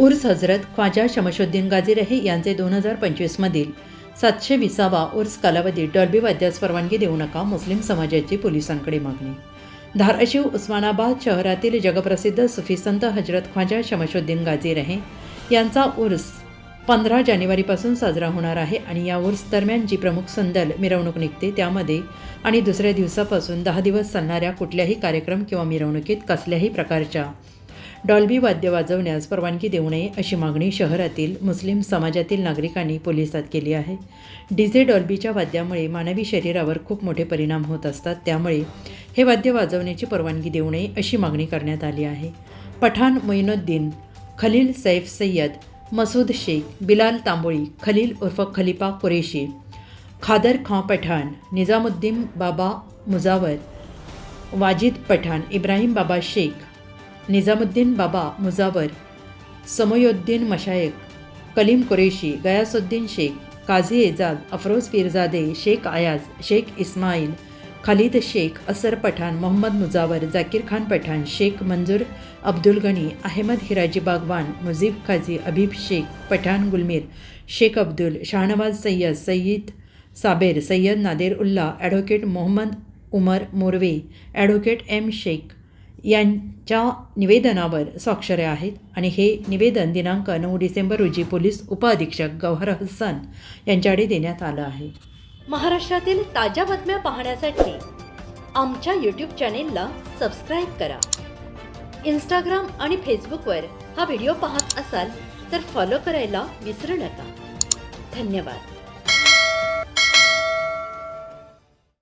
उर्स हजरत ख्वाजा शमशुद्दीन गाझी रहे यांचे दोन हजार पंचवीसमधील सातशे विसावा उर्स कालावधीत डॉल्बी वाद्यास परवानगी देऊ नका मुस्लिम समाजाची पोलिसांकडे मागणी. धाराशिव उस्मानाबाद शहरातील जगप्रसिद्ध सुफी संत हजरत ख्वाजा शमशुद्दीन गाझी रहे यांचा उर्स पंधरा जानेवारीपासून साजरा होणार आहे आणि या उर्स दरम्यान जी प्रमुख संदल मिरवणूक निघते त्यामध्ये आणि दुसऱ्या दिवसापासून दहा दिवस चालणाऱ्या कुठल्याही कार्यक्रम किंवा मिरवणुकीत कसल्याही प्रकारच्या डॉल्बी वाद्य वाजवण्यास परवानगी देऊ नये अशी मागणी शहरातील मुस्लिम समाजातील नागरिकांनी पोलिसात केली आहे. डीजे डॉल्बीच्या वाद्यामुळे मानवी शरीरावर खूप मोठे परिणाम होत असतात. त्यामुळे हे वाद्य वाजवण्याची परवानगी देऊ नये अशी मागणी करण्यात आली आहे. पठाण मोइनुद्दीन खलील सैफ सय्यद मसूद शेख बिलाल तांबोळी खलील उर्फ खलिफा कुरेशी खादर खां पठाण निजामुद्दीन बाबा मुजावर वाजिद पठाण इब्राहिम बाबा शेख निजामुद्दीन बाबा मुजावर समयोद्दीन मशायक कलीम कुरेशी गयासुद्दीन शेख काझी एजाज अफरोज पिरजादे शेख आयाज शेख इस्माईल खालिद शेख असर पठाण मोहम्मद मुजावर जाकीर खान पठाण शेख मंजूर अब्दुल गणी Ahmad Hiraji Bagwan Mujeeb Khaji Abib Shaikh Pathan Gulmir Shaikh Abdul Shahnawaz Sayyad Sayyad Saber Sayyad Nader Ulla advocate Mohammad Umar Morwe advocate M Shaikh यांच्या निवेदनावर स्वाक्षऱ्या आहेत आणि हे निवेदन दिनांक नऊ डिसेंबर रोजी पोलीस उपअधीक्षक गौहर हसन यांच्याकडे देण्यात आलं आहे. महाराष्ट्रातील ताज्या बातम्या पाहण्यासाठी आमच्या यूट्यूब चॅनेलला सबस्क्राईब करा. इंस्टाग्राम आणि फेसबुकवर हा व्हिडिओ पाहत असाल तर फॉलो करायला विसरू नका. धन्यवाद.